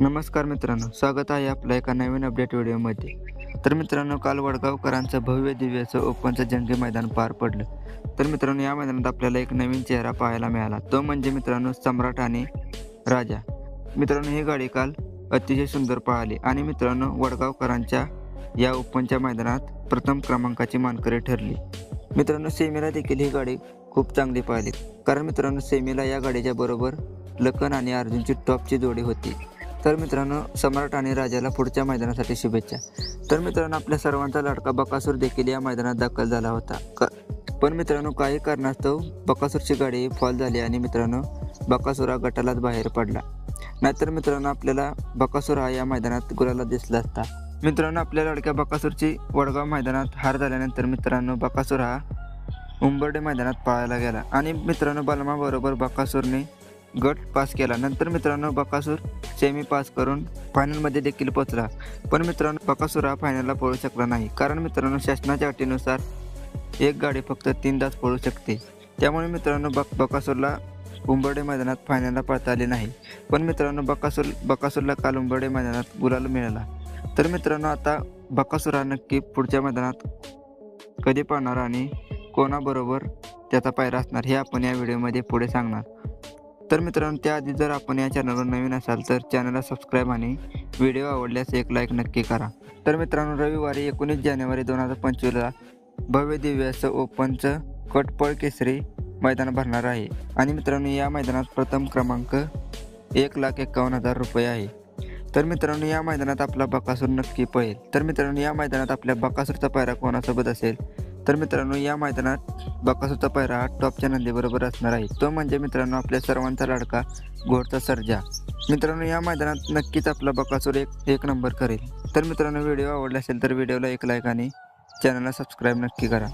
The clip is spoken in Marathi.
नमस्कार मित्रांनो स्वागत आहे आपल्या एका नवीन अपडेट व्हिडिओमध्ये. तर मित्रांनो काल वडगावकरांचं भव्य दिव्याचं ओपनचं जंगी मैदान पार पडलं. तर मित्रांनो या मैदानात आपल्याला एक नवीन चेहरा पाहायला मिळाला. तो म्हणजे मित्रांनो सम्राट आणि राजा. मित्रांनो ही गाडी काल अतिशय सुंदर पाहिली. आणि मित्रांनो वडगावकरांच्या या ओपनच्या मैदानात प्रथम क्रमांकाची मानकरी ठरली. मित्रांनो सेमीला देखील ही गाडी खूप चांगली पाहिली. कारण मित्रांनो सेमीला या गाडीच्या बरोबर लखन आणि अर्जुनची टॉपची जोडी होती. तर मित्रांनो सम्राट आणि राजाला पुढच्या मैदानासाठी शुभेच्छा. तर मित्रांनो आपल्या सर्वांचा लाडका बकासूर देखील या मैदानात दाखल झाला होता. क पण मित्रांनो काही कारणास्तव बकासूरची गाडी फॉल झाली आणि मित्रांनो बकासूर हा गटालाच बाहेर पडला. नाहीतर मित्रांनो आपल्याला बकासूर हा या मैदानात गुलाला दिसला असता. मित्रांनो आपल्या लाडक्या बकासूरची वडगाव मैदानात हार झाल्यानंतर मित्रांनो बकासूर हा उंबर्डे मैदानात पळायला गेला. आणि मित्रांनो बलमाबरोबर बकासूरने गट पास केला. नंतर मित्रांनो बकासूर सेमी पास करून फायनलमध्ये देखील पोचला पण मित्रांनो बकासूर हा फायनलला पळू शकला नाही. कारण मित्रांनो शासनाच्या अटीनुसार एक गाडी फक्त तीन तास पळू शकते. त्यामुळे मित्रांनो बक बकासूरला उंबर्डे मैदानात फायनलला पळता आले नाही. पण मित्रांनो बकासूर बकासूरला काल उंबर्डे मैदानात गुलाल मिळाला. तर मित्रांनो आता बकासूर हा नक्की पुढच्या मैदानात कधी पाहणार आणि कोणाबरोबर त्याचा पायरा असणार हे आपण या व्हिडिओमध्ये पुढे सांगणार. तर मित्रांनो त्याआधी जर आपण या चॅनलवर नवीन असाल तर चॅनलला सबस्क्राईब आणि व्हिडिओ आवडल्यास एक लाईक नक्की करा. तर मित्रांनो रविवारी एकोणीस जानेवारी दोन हजार पंचवीसला भव्य दिव्य असं ओपनचं कटपळ केसरी मैदान भरणार आहे. आणि मित्रांनो या मैदानात प्रथम क्रमांक एक लाख एकावन्न हजार रुपये आहे. तर मित्रांनो या मैदानात आपला बकासूर नक्की पळेल. तर मित्रांनो या मैदानात आपल्या बकासूरचा पायरा कोणासोबत असेल? तर मित्रांनो या मैदानात बकासूचा पायरा हा टॉपच्या नंदीबरोबर असणार आहे. तो म्हणजे मित्रांनो आपल्या सर्वांचा लाडका घोडचा सर्जा. मित्रांनो या मैदानात नक्कीच आपला बकासूर एक एक नंबर करेल. तर मित्रांनो व्हिडिओ आवडला असेल तर व्हिडिओला एक लाईक आणि चॅनलला सबस्क्राईब नक्की करा.